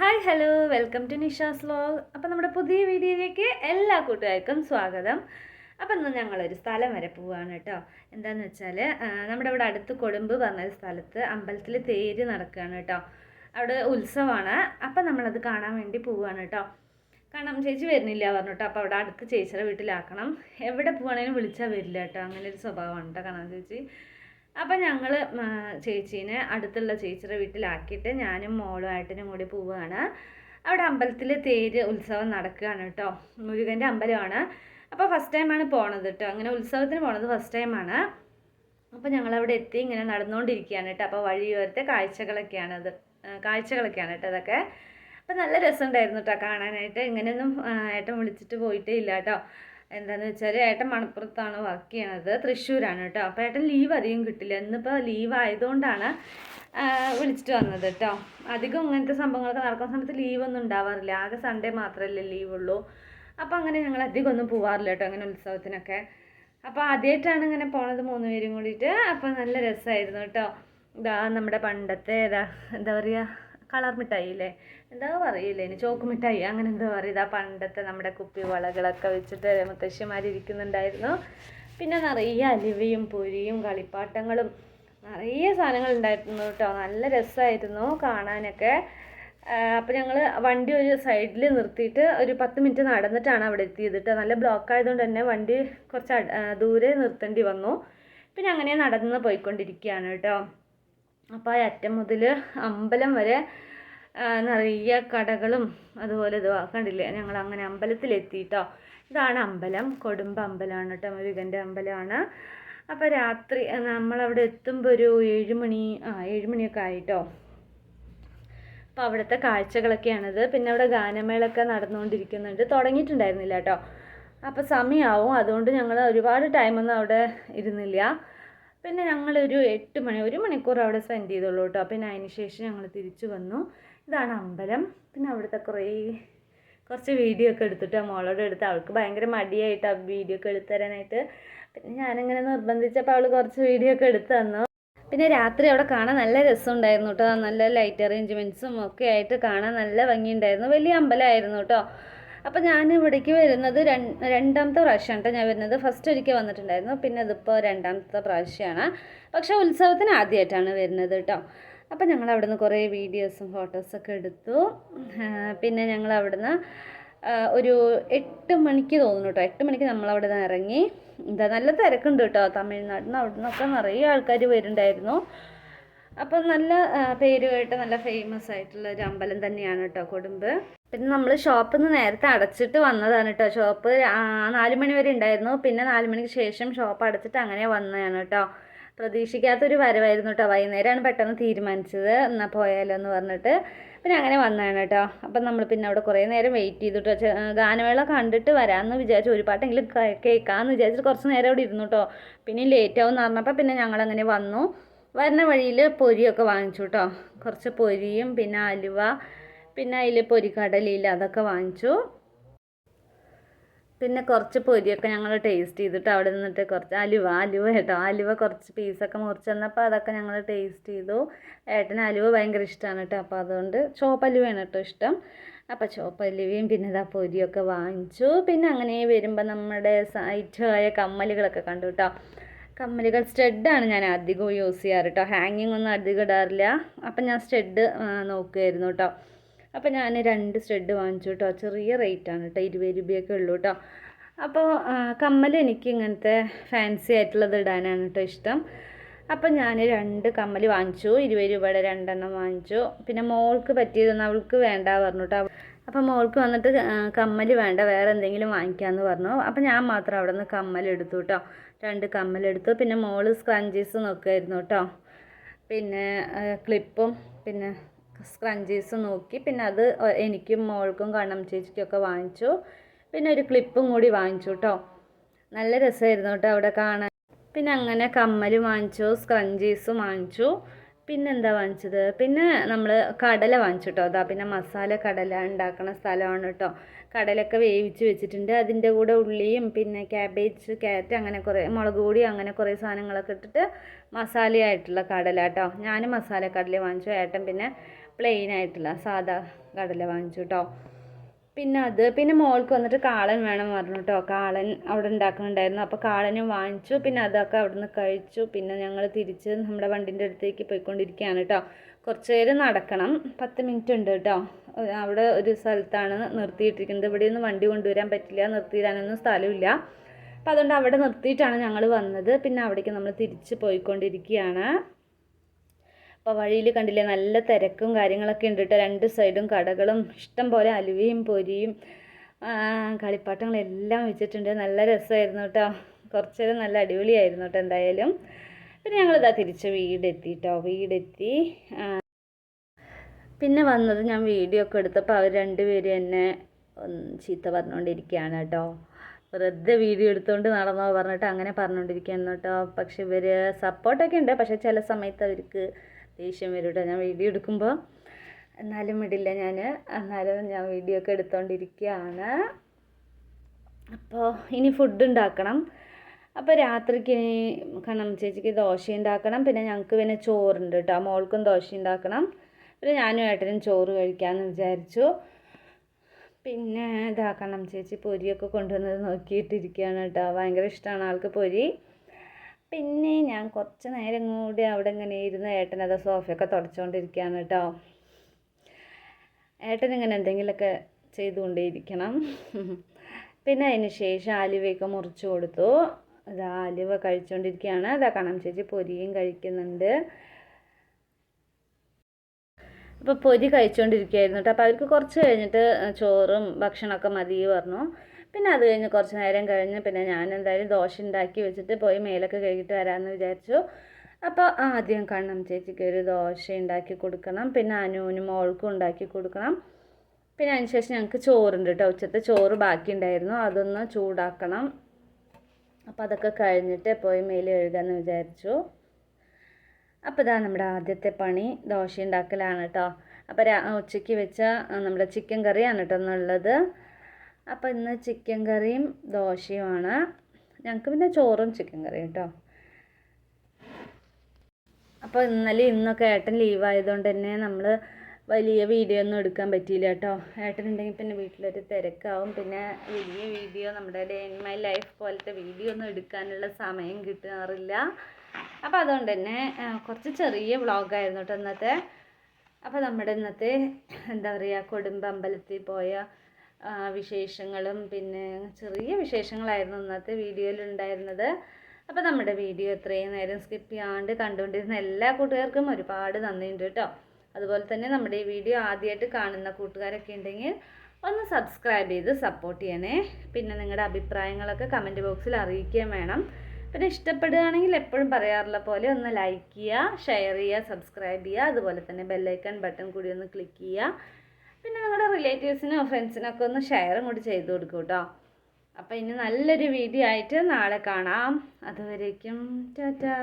Hi hello welcome to Nisha's vlog അപ്പം നമ്മുടെ പുതിയ വീഡിയോയിലേക്ക് എല്ലാ കൂട്ടുകാർക്കും സ്വാഗതം. അപ്പം ഇന്ന് ഞങ്ങളൊരു സ്ഥലം വരെ പോവുകയാണ് കേട്ടോ. എന്താണെന്ന് വെച്ചാൽ നമ്മുടെ ഇവിടെ അടുത്ത് കൊടുമ്പ് പറഞ്ഞൊരു സ്ഥലത്ത് അമ്പലത്തിൽ തേര് നടക്കുകയാണ് കേട്ടോ. അവിടെ ഉത്സവമാണ് അപ്പം നമ്മളത് കാണാൻ വേണ്ടി പോവുകയാണ് കേട്ടോ. കാരണം ചേച്ചി വരുന്നില്ല പറഞ്ഞു കേട്ടോ. അപ്പോൾ അവിടെ അടുത്ത് ചേച്ചിയുടെ വീട്ടിലാക്കണം. എവിടെ പോവുകയാണെങ്കിലും വിളിച്ചാൽ വരില്ല കേട്ടോ. അങ്ങനെ ഒരു സ്വഭാവമാണ് കേട്ടോ കാണാൻ ചേച്ചി? അപ്പം ഞങ്ങൾ ചേച്ചീനെ അടുത്തുള്ള ചേച്ചിയുടെ വീട്ടിലാക്കിയിട്ട് ഞാനും മോളും ഏട്ടനും കൂടി പോവുകയാണ് അവിടെ അമ്പലത്തിൽ തേര് ഉത്സവം നടക്കുകയാണ് കേട്ടോ. മുരുകന്റെ അമ്പലമാണ്. അപ്പോൾ ഫസ്റ്റ് ടൈമാണ് പോണത് കേട്ടോ. അങ്ങനെ ഉത്സവത്തിന് പോണത് ഫസ്റ്റ് ടൈമാണ് അപ്പോൾ ഞങ്ങളവിടെ എത്തി ഇങ്ങനെ നടന്നുകൊണ്ടിരിക്കുകയാണ് കേട്ടോ. അപ്പോൾ വഴിയോരത്തെ കാഴ്ചകളൊക്കെയാണ് അത് കാഴ്ചകളൊക്കെയാണ് കേട്ടോ അതൊക്കെ അപ്പോൾ നല്ല രസമുണ്ടായിരുന്നു കേട്ടോ കാണാനായിട്ട്. ഇങ്ങനെയൊന്നും ഏട്ടൻ വിളിച്ചിട്ട് പോയിട്ടേ ഇല്ല കേട്ടോ. എന്താണെന്ന് വെച്ചാൽ ഏട്ടൻ മണപ്പുറത്താണ് വർക്ക് ചെയ്യണത് തൃശ്ശൂരാണ് കേട്ടോ അപ്പോൾ ഏട്ടൻ ലീവ് അധികം കിട്ടില്ല. ഇന്നിപ്പോൾ ലീവ് ആയതുകൊണ്ടാണ് വിളിച്ചിട്ട് വന്നത് കേട്ടോ അധികം ഇങ്ങനത്തെ സംഭവങ്ങളൊക്കെ നടക്കുന്ന സമയത്ത് ലീവൊന്നും ഉണ്ടാവാറില്ല. ആകെ സൺഡേ മാത്രമല്ലേ ലീവുള്ളൂ അപ്പോൾ അങ്ങനെ ഞങ്ങൾ അധികം ഒന്നും പോവാറില്ല കേട്ടോ അങ്ങനെ ഉത്സവത്തിനൊക്കെ. അപ്പോൾ ആദ്യമായിട്ടാണ് ഇങ്ങനെ പോണത് മൂന്ന് പേരും കൂടിയിട്ട്. അപ്പോൾ നല്ല രസമായിരുന്നു കേട്ടോ ഇതാ നമ്മുടെ പണ്ടത്തെ ഇതാ എന്താ പറയുക കളർ മിഠായി ഇല്ലേ എന്താ പറയില്ലേ? ഇനി ചോക്ക് മിഠായി അങ്ങനെ എന്താ പറയുക ഇതാ പണ്ടത്തെ നമ്മുടെ കുപ്പി വളകളൊക്കെ വെച്ചിട്ട് മുത്തശ്ശിമാരിയ്ക്കുന്നുണ്ടായിരുന്നു പിന്നെ നിറയെ അലിവയും പൊരിയും കളിപ്പാട്ടങ്ങളും നിറയെ സാധനങ്ങൾ ഉണ്ടായിരുന്നു കേട്ടോ. നല്ല രസമായിരുന്നു കാണാനൊക്കെ. അപ്പോൾ ഞങ്ങൾ വണ്ടി ഒരു സൈഡിൽ നിർത്തിയിട്ട് ഒരു പത്ത് മിനിറ്റ് നടന്നിട്ടാണ് അവിടെ എത്തിയത് കേട്ടോ. നല്ല ബ്ലോക്ക് ആയതുകൊണ്ട് തന്നെ വണ്ടി കുറച്ച് ദൂരെ നിർത്തേണ്ടി വന്നു. പിന്നെ അങ്ങനെ നടന്ന് പോയിക്കൊണ്ടിരിക്കുകയാണ് കേട്ടോ. അപ്പോൾ ആ അറ്റം മുതൽ അമ്പലം വരെ നിറയെ കടകളും അതുപോലെ ഇത് കണ്ടില്ലേ? ഞങ്ങൾ അങ്ങനെ അമ്പലത്തിലെത്തിയിട്ടോ ഇതാണ് അമ്പലം. കൊടുമ്പ അമ്പലമാണ് കേട്ടോ. മുരുകന്റെ അമ്പലമാണ്. അപ്പോൾ രാത്രി നമ്മളവിടെ എത്തുമ്പോൾ ഒരു ഏഴുമണി ആ ഏഴുമണിയൊക്കെ ആയിട്ടോ. അപ്പോൾ അവിടുത്തെ കാഴ്ചകളൊക്കെയാണിത്. പിന്നെ അവിടെ ഗാനമേളൊക്കെ നടന്നുകൊണ്ടിരിക്കുന്നുണ്ട്. തുടങ്ങിയിട്ടുണ്ടായിരുന്നില്ല കേട്ടോ. അപ്പോൾ സമയമാവും അതുകൊണ്ട് ഞങ്ങൾ ഒരുപാട് ടൈമൊന്നും അവിടെ ഇരുന്നില്ല. പിന്നെ ഞങ്ങളൊരു എട്ട് മണി ഒരു മണിക്കൂർ അവിടെ സ്പെൻഡ് ചെയ്തുള്ളൂ കേട്ടോ പിന്നെ അതിന് ശേഷം ഞങ്ങൾ തിരിച്ചു വന്നു. ഇതാണ് അമ്പലം. പിന്നെ അവിടുത്തെ കുറേ കുറച്ച് വീഡിയോ ഒക്കെ എടുത്തിട്ട് മോളോട് എടുത്ത് അവൾക്ക് ഭയങ്കര മടിയായിട്ട് ആ വീഡിയോ ഒക്കെ എടുത്തു തരാനായിട്ട്. പിന്നെ ഞാനിങ്ങനെ നിർബന്ധിച്ചപ്പോൾ അവൾ കുറച്ച് വീഡിയോ ഒക്കെ എടുത്തു തന്നു. പിന്നെ രാത്രി അവിടെ കാണാൻ നല്ല രസമുണ്ടായിരുന്നു കേട്ടോ നല്ല ലൈറ്റ് അറേഞ്ച്മെന്റ്സും ഒക്കെ ആയിട്ട് കാണാൻ നല്ല ഭംഗിയുണ്ടായിരുന്നു. വലിയ അമ്പലമായിരുന്നു കേട്ടോ അപ്പോൾ ഞാൻ ഇവിടേക്ക് വരുന്നത് രണ്ടാമത്തെ പ്രാവശ്യമാണ് കേട്ടോ ഞാൻ വരുന്നത്. ഫസ്റ്റ് ഒരിക്കൽ വന്നിട്ടുണ്ടായിരുന്നു. പിന്നെ ഇതിപ്പോൾ രണ്ടാമത്തെ പ്രാവശ്യമാണ് പക്ഷേ ഉത്സവത്തിന് ആദ്യമായിട്ടാണ് വരുന്നത് കേട്ടോ. അപ്പോൾ ഞങ്ങൾ അവിടുന്ന് കുറേ വീഡിയോസും ഫോട്ടോസൊക്കെ എടുത്തു. പിന്നെ ഞങ്ങൾ അവിടുന്ന് ഒരു എട്ട് മണിക്ക് തോന്നുന്നു കേട്ടോ. എട്ട് മണിക്ക് നമ്മൾ അവിടെ നിന്ന് ഇറങ്ങി. എന്താ നല്ല തിരക്കുണ്ട് കേട്ടോ തമിഴ്നാട്ടിൽ നിന്ന് അവിടെ നിന്നൊക്കെ നിറയെ ആൾക്കാർ വരുന്നുണ്ടായിരുന്നു. അപ്പം നല്ല പേര് നല്ല ഫേമസ് ആയിട്ടുള്ള ഒരു അമ്പലം തന്നെയാണ് കേട്ടോ കൊടുമ്പ്. പിന്നെ നമ്മൾ ഷോപ്പിൽ നിന്ന് നേരത്തെ അടച്ചിട്ട് വന്നതാണ് കേട്ടോ ഷോപ്പ് നാല് മണി വരെ ഉണ്ടായിരുന്നു. പിന്നെ നാല് മണിക്ക് ശേഷം ഷോപ്പ് അടച്ചിട്ട് അങ്ങനെ വന്നതാണ് കേട്ടോ പ്രതീക്ഷിക്കാത്തൊരു വരവായിരുന്നു കേട്ടോ വൈകുന്നേരമാണ് പെട്ടെന്ന് തീരുമാനിച്ചത്. എന്നാൽ പോയാലോ എന്ന് പറഞ്ഞിട്ട് പിന്നെ അങ്ങനെ വന്നതാണ് കേട്ടോ അപ്പം നമ്മൾ പിന്നെ അവിടെ കുറേ നേരം വെയിറ്റ് ചെയ്തു കേട്ടോ ഗാനമേള കണ്ടിട്ട് വരാമെന്ന് വിചാരിച്ചു. ഒരു പാട്ടെങ്കിലും കേൾക്കാമെന്ന് വിചാരിച്ചിട്ട് കുറച്ച് നേരം അവിടെ ഇരുന്നു കേട്ടോ പിന്നെ ലേറ്റ് ആവും എന്ന് പറഞ്ഞപ്പോൾ പിന്നെ ഞങ്ങളങ്ങനെ വന്നു. വരുന്ന വഴിയിൽ പൊരിയൊക്കെ വാങ്ങിച്ചു കേട്ടോ കുറച്ച് പൊരിയും പിന്നെ അലുവ പിന്നെ അതിൽ പൊരിക്കടലില്ല അതൊക്കെ വാങ്ങിച്ചു. പിന്നെ കുറച്ച് പൊരിയൊക്കെ ഞങ്ങൾ ടേസ്റ്റ് ചെയ്തിട്ട് അവിടെ നിന്നിട്ട് കുറച്ച് അലുവ അലുവ കേട്ടോ. അലുവ കുറച്ച് പീസൊക്കെ മുറിച്ച് തന്നപ്പോൾ അതൊക്കെ ഞങ്ങൾ ടേസ്റ്റ് ചെയ്തു. ഏട്ടന് അലുവ ഭയങ്കര ഇഷ്ടമാണ് കേട്ടോ. അപ്പോൾ അതുകൊണ്ട് ചോപ്പ് അലുവയാണ് കേട്ടോ ഇഷ്ടം. അപ്പോൾ ചോപ്പ് അലുവയും പിന്നെ ഇതാ പൊരിയൊക്കെ വാങ്ങിച്ചു. പിന്നെ അങ്ങനെ വരുമ്പോൾ നമ്മുടെ സൈറ്റായ കമ്മലുകളൊക്കെ കണ്ടു കേട്ടോ. കമ്മലുകൾ സ്റ്റെഡാണ് ഞാൻ അധികവും യൂസ് ചെയ്യാറ് കേട്ടോ. ഹാങ്ങിങ് ഒന്നും അധികം ഇടാറില്ല. അപ്പം ഞാൻ സ്റ്റെഡ് നോക്കുമായിരുന്നു കേട്ടോ. അപ്പോൾ ഞാൻ രണ്ട് സ്റ്റഡ് വാങ്ങിച്ചു കേട്ടോ ചെറിയ റേറ്റാണ് കേട്ടോ ഇരുപത് രൂപയൊക്കെ ഉള്ളൂ കേട്ടോ അപ്പോൾ കമ്മൽ എനിക്ക് ഇങ്ങനത്തെ ഫാൻസി ആയിട്ടുള്ളത് ഇടാനാണ് കേട്ടോ ഇഷ്ടം. അപ്പം ഞാൻ രണ്ട് കമ്മൽ വാങ്ങിച്ചു. ഇരുപത് രൂപയുടെ രണ്ടെണ്ണം വാങ്ങിച്ചു. പിന്നെ മോൾക്ക് പറ്റിയതൊന്നും അവൾക്ക് വേണ്ട പറഞ്ഞു കേട്ടോ അപ്പം മോൾക്ക് വന്നിട്ട് കമ്മൽ വേണ്ട. വേറെ എന്തെങ്കിലും വാങ്ങിക്കാമെന്ന് പറഞ്ഞു. അപ്പം ഞാൻ മാത്രം അവിടെ നിന്ന് കമ്മൽ എടുത്തു കേട്ടോ രണ്ട് കമ്മൽ എടുത്തു. പിന്നെ മോൾ സ്ക്രഞ്ചീസ് നോക്കുമായിരുന്നു കേട്ടോ പിന്നെ ക്ലിപ്പും പിന്നെ സ്ക്രഞ്ചീസ് നോക്കി. പിന്നെ അത് എനിക്കും മോൾക്കും കണ്ണം ചേച്ചിക്കൊക്കെ വാങ്ങിച്ചു. പിന്നെ ഒരു ക്ലിപ്പും കൂടി വാങ്ങിച്ചു കേട്ടോ നല്ല രസമായിരുന്നു കേട്ടോ അവിടെ കാണാൻ. പിന്നെ അങ്ങനെ കമ്മൽ വാങ്ങിച്ചു സ്ക്രഞ്ചീസും വാങ്ങിച്ചു. പിന്നെ എന്താ വാങ്ങിച്ചത്? പിന്നെ നമ്മൾ കടല വാങ്ങിച്ചു കേട്ടോ അതാ പിന്നെ മസാല കടല ഉണ്ടാക്കുന്ന സ്ഥലമാണ് കേട്ടോ കടലൊക്കെ വേവിച്ച് വെച്ചിട്ടുണ്ട്. അതിന്റെ കൂടെ ഉള്ളിയും പിന്നെ ക്യാബേജ് ക്യാരറ്റ് അങ്ങനെ കുറേ മുളക് പൊടി അങ്ങനെ കുറേ സാധനങ്ങളൊക്കെ ഇട്ടിട്ട് മസാലയായിട്ടുള്ള കടല കേട്ടോ ഞാൻ മസാല കടല വാങ്ങിച്ചു. ഏട്ടൻ പിന്നെ പ്ലെയിൻ ആയിട്ടുള്ള സാധാ കടല വാങ്ങിച്ചു കേട്ടോ പിന്നെ അത് പിന്നെ മോൾക്ക് വന്നിട്ട് കാളൻ വേണം പറഞ്ഞു കേട്ടോ കാളൻ അവിടെ ഉണ്ടാക്കുന്നുണ്ടായിരുന്നു അപ്പോൾ കാളനും വാങ്ങിച്ചു. പിന്നെ അതൊക്കെ അവിടെ നിന്ന് കഴിച്ചു. പിന്നെ ഞങ്ങൾ തിരിച്ച് നമ്മുടെ വണ്ടിന്റെ അടുത്തേക്ക് പോയിക്കൊണ്ടിരിക്കുകയാണ് കേട്ടോ കുറച്ച് നേരം നടക്കണം. പത്ത് മിനിറ്റ് ഉണ്ട് കേട്ടോ അവിടെ ഒരു സ്ഥലത്താണ് നിർത്തിയിട്ടിരിക്കുന്നത്. ഇവിടെ നിന്ന് വണ്ടി കൊണ്ടുവരാൻ പറ്റില്ല. നിർത്തിയിടാനൊന്നും സ്ഥലമില്ല. അപ്പോൾ അതുകൊണ്ട് അവിടെ നിർത്തിയിട്ടാണ് ഞങ്ങൾ വന്നത്. പിന്നെ അവിടേക്ക് നമ്മൾ തിരിച്ച് പോയിക്കൊണ്ടിരിക്കുകയാണ്. അപ്പോൾ വഴിയിൽ കണ്ടില്ലേ നല്ല തിരക്കും കാര്യങ്ങളൊക്കെ ഉണ്ട് രണ്ട് സൈഡും കടകളും ഇഷ്ടം പോലെ അലുവയും പൊരിയും കളിപ്പാട്ടങ്ങളെല്ലാം വെച്ചിട്ടുണ്ട്. നല്ല രസമായിരുന്നു കേട്ടോ കുറച്ചേരം നല്ല അടിപൊളിയായിരുന്നു കേട്ടോ എന്തായാലും. പിന്നെ ഞങ്ങളിതാ തിരിച്ച് വീടെത്തി കേട്ടോ വീടെത്തി പിന്നെ വന്നത് ഞാൻ വീഡിയോ ഒക്കെ എടുത്തപ്പോൾ അവർ രണ്ടുപേരും എന്നെ ചീത്ത പറഞ്ഞുകൊണ്ടിരിക്കുകയാണ് കേട്ടോ വെറുതെ വീഡിയോ എടുത്തുകൊണ്ട് നടന്നോ പറഞ്ഞിട്ട് അങ്ങനെ പറഞ്ഞുകൊണ്ടിരിക്കുകയാണ് കേട്ടോ പക്ഷെ ഇവർ സപ്പോർട്ടൊക്കെ ഉണ്ട്. പക്ഷെ ചില സമയത്ത് അവർക്ക് ദേഷ്യം വരൂട്ടോ. ഞാൻ വീഡിയോ എടുക്കുമ്പോൾ എന്നാലും വിടില്ല ഞാൻ എന്നാലും ഞാൻ വീഡിയോ ഒക്കെ എടുത്തുകൊണ്ടിരിക്കുകയാണ് അപ്പോൾ ഇനി ഫുഡ് ഉണ്ടാക്കണം. അപ്പോൾ രാത്രിക്ക് ഇനി കണ്ണം ചേച്ചിക്ക് ദോശ ഉണ്ടാക്കണം. പിന്നെ ഞങ്ങൾക്ക് പിന്നെ ചോറുണ്ട് കേട്ടോ. മോൾക്കും ദോശ ഉണ്ടാക്കണം. പിന്നെ ഞാനും ഏട്ടനും ചോറ് കഴിക്കാമെന്ന് വിചാരിച്ചു. പിന്നെ ഇതാക്കണം ചേച്ചി പൊരിയൊക്കെ കൊണ്ടുവന്നത് നോക്കിയിട്ടിരിക്കുകയാണ് കേട്ടോ. ഭയങ്കര ഇഷ്ടമാണ് ആൾക്ക് പൊരി. പിന്നെ ഞാൻ കുറച്ച് നേരം കൂടി അവിടെ ഇങ്ങനെ ഇരുന്ന് ഏട്ടൻ അത് സോഫയൊക്കെ തുടച്ചുകൊണ്ടിരിക്കുകയാണ് കേട്ടോ. ഏട്ടൻ ഇങ്ങനെ എന്തെങ്കിലുമൊക്കെ ചെയ്തുകൊണ്ടേയിരിക്കണം. പിന്നെ അതിന് ശേഷം ആലുവയൊക്കെ മുറിച്ച് കൊടുത്തു. അത് ആലുവ കഴിച്ചുകൊണ്ടിരിക്കുകയാണ് അതാ കണം ചേച്ചി പൊരിയും കഴിക്കുന്നുണ്ട്. അപ്പോൾ പൊരി കഴിച്ചുകൊണ്ടിരിക്കുകയായിരുന്നു കേട്ടോ. അപ്പോൾ അവർക്ക് കുറച്ച് കഴിഞ്ഞിട്ട് ചോറും ഭക്ഷണമൊക്കെ മതി പറഞ്ഞു. പിന്നെ അത് കഴിഞ്ഞ് കുറച്ച് നേരം കഴിഞ്ഞ് പിന്നെ ഞാൻ എന്തായാലും ദോശ ഉണ്ടാക്കി വെച്ചിട്ട് പോയി മേലൊക്കെ കഴുകിയിട്ട് വരാമെന്ന് വിചാരിച്ചു. അപ്പോൾ ആദ്യം കണ്ണം ചേച്ചിക്ക് ഒരു ദോശ ഉണ്ടാക്കി കൊടുക്കണം പിന്നെ അനുവിനും മോൾക്കും ഉണ്ടാക്കി കൊടുക്കണം. പിന്നെ അതിനുശേഷം ഞങ്ങൾക്ക് ചോറുണ്ട് കേട്ടോ. ഉച്ചത്തെ ചോറ് ബാക്കി ഉണ്ടായിരുന്നു അതൊന്ന് ചൂടാക്കണം. അപ്പോൾ അതൊക്കെ കഴിഞ്ഞിട്ട് പോയി മേൽ കഴുകാമെന്ന് വിചാരിച്ചു. അപ്പോൾ ഇതാ നമ്മുടെ ആദ്യത്തെ പണി ദോശ ഉണ്ടാക്കലാണ് കേട്ടോ. അപ്പോൾ ഉച്ചയ്ക്ക് വെച്ച നമ്മുടെ ചിക്കൻ കറിയാണ് കേട്ടോ എന്നുള്ളത് അപ്പോൾ ഇന്ന് ചിക്കൻ കറിയും ദോശയുമാണ്. ഞങ്ങൾക്ക് പിന്നെ ചോറും ചിക്കൻ കറിയും കേട്ടോ അപ്പോൾ ഇന്നലെ ഇന്നൊക്കെ ഏട്ടൻ ലീവ് ആയതുകൊണ്ട് തന്നെ നമ്മൾ വലിയ വീഡിയോ ഒന്നും എടുക്കാൻ പറ്റിയില്ല കേട്ടോ ഏട്ടൻ ഉണ്ടെങ്കിൽ പിന്നെ വീട്ടിലൊരു തിരക്കാവും. പിന്നെ വലിയ വീഡിയോ നമ്മുടെ ഡേ ഇൻ മൈ ലൈഫ് പോലത്തെ വീഡിയോ ഒന്നും എടുക്കാനുള്ള സമയം കിട്ടാറില്ല. അപ്പോൾ അതുകൊണ്ട് തന്നെ കുറച്ച് ചെറിയ വ്ളോഗായിരുന്നു കേട്ടോ ഇന്നത്തെ. അപ്പോൾ നമ്മുടെ ഇന്നത്തെ എന്താ പറയുക കൊടുമ്പ് അമ്പലത്തിൽ പോയ വിശേഷങ്ങളും പിന്നെ ചെറിയ വിശേഷങ്ങളായിരുന്നു ഇന്നത്തെ വീഡിയോയിൽ ഉണ്ടായിരുന്നത് അപ്പോൾ നമ്മുടെ വീഡിയോ ഇത്രയും നേരം സ്കിപ്പ് ചെയ്യാണ്ട് കണ്ടുകൊണ്ടിരുന്ന എല്ലാ കൂട്ടുകാർക്കും ഒരുപാട് നന്ദിയുണ്ട് കേട്ടോ. അതുപോലെ തന്നെ നമ്മുടെ ഈ വീഡിയോ ആദ്യമായിട്ട് കാണുന്ന കൂട്ടുകാരൊക്കെ ഉണ്ടെങ്കിൽ ഒന്ന് സബ്സ്ക്രൈബ് ചെയ്ത് സപ്പോർട്ട് ചെയ്യണേ. പിന്നെ നിങ്ങളുടെ അഭിപ്രായങ്ങളൊക്കെ കമന്റ് ബോക്സിൽ അറിയിക്കുകയും വേണം. പിന്നെ ഇഷ്ടപ്പെടുകയാണെങ്കിൽ എപ്പോഴും പറയാറുള്ള പോലെ ഒന്ന് ലൈക്ക് ചെയ്യുക ഷെയർ ചെയ്യുക സബ്സ്ക്രൈബ് ചെയ്യുക. അതുപോലെ തന്നെ ബെല്ലൈക്കൺ ബട്ടൺ കൂടി ഒന്ന് ക്ലിക്ക് ചെയ്യുക. പിന്നെ നിങ്ങളുടെ റിലേറ്റീവ്സിനോ ഫ്രണ്ട്സിനൊക്കെ ഒന്ന് ഷെയറും കൂടി ചെയ്ത് കൊടുക്കും കേട്ടോ അപ്പോൾ ഇനി നല്ലൊരു വീഡിയോ ആയിട്ട് നാളെ കാണാം. അതുവരേക്കും ടാറ്റാ